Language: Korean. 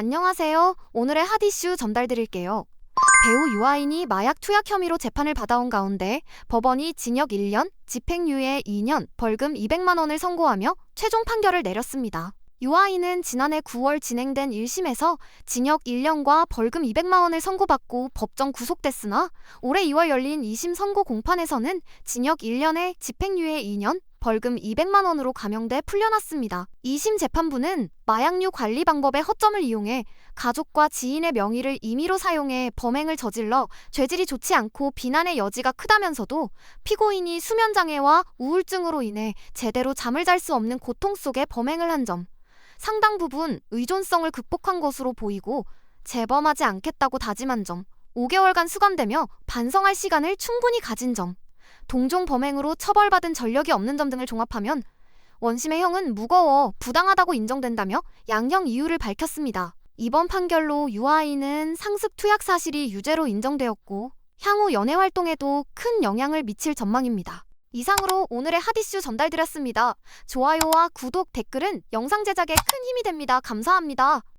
안녕하세요. 오늘의 핫 이슈 전달드릴게요. 배우 유아인이 마약 투약 혐의로 재판을 받아온 가운데 법원이 징역 1년, 집행유예 2년, 벌금 200만 원을 선고하며 최종 판결을 내렸습니다. 유아인은 지난해 9월 진행된 1심에서 징역 1년과 벌금 200만 원을 선고받고 법정 구속됐으나 올해 2월 열린 2심 선고 공판에서는 징역 1년에 집행유예 2년, 벌금 200만 원으로 감형돼 풀려났습니다. 2심 재판부는 마약류 관리 방법의 허점을 이용해 가족과 지인의 명의를 임의로 사용해 범행을 저질러 죄질이 좋지 않고 비난의 여지가 크다면서도 피고인이 수면 장애와 우울증으로 인해 제대로 잠을 잘 수 없는 고통 속에 범행을 한 점, 상당 부분 의존성을 극복한 것으로 보이고 재범하지 않겠다고 다짐한 점, 5개월간 수감되며 반성할 시간을 충분히 가진 점, 동종 범행으로 처벌받은 전력이 없는 점 등을 종합하면 원심의 형은 무거워 부당하다고 인정된다며 양형 이유를 밝혔습니다. 이번 판결로 유아인은 상습 투약 사실이 유죄로 인정되었고 향후 연애 활동에도 큰 영향을 미칠 전망입니다. 이상으로 오늘의 핫이슈 전달드렸습니다. 좋아요와 구독, 댓글은 영상 제작에 큰 힘이 됩니다. 감사합니다.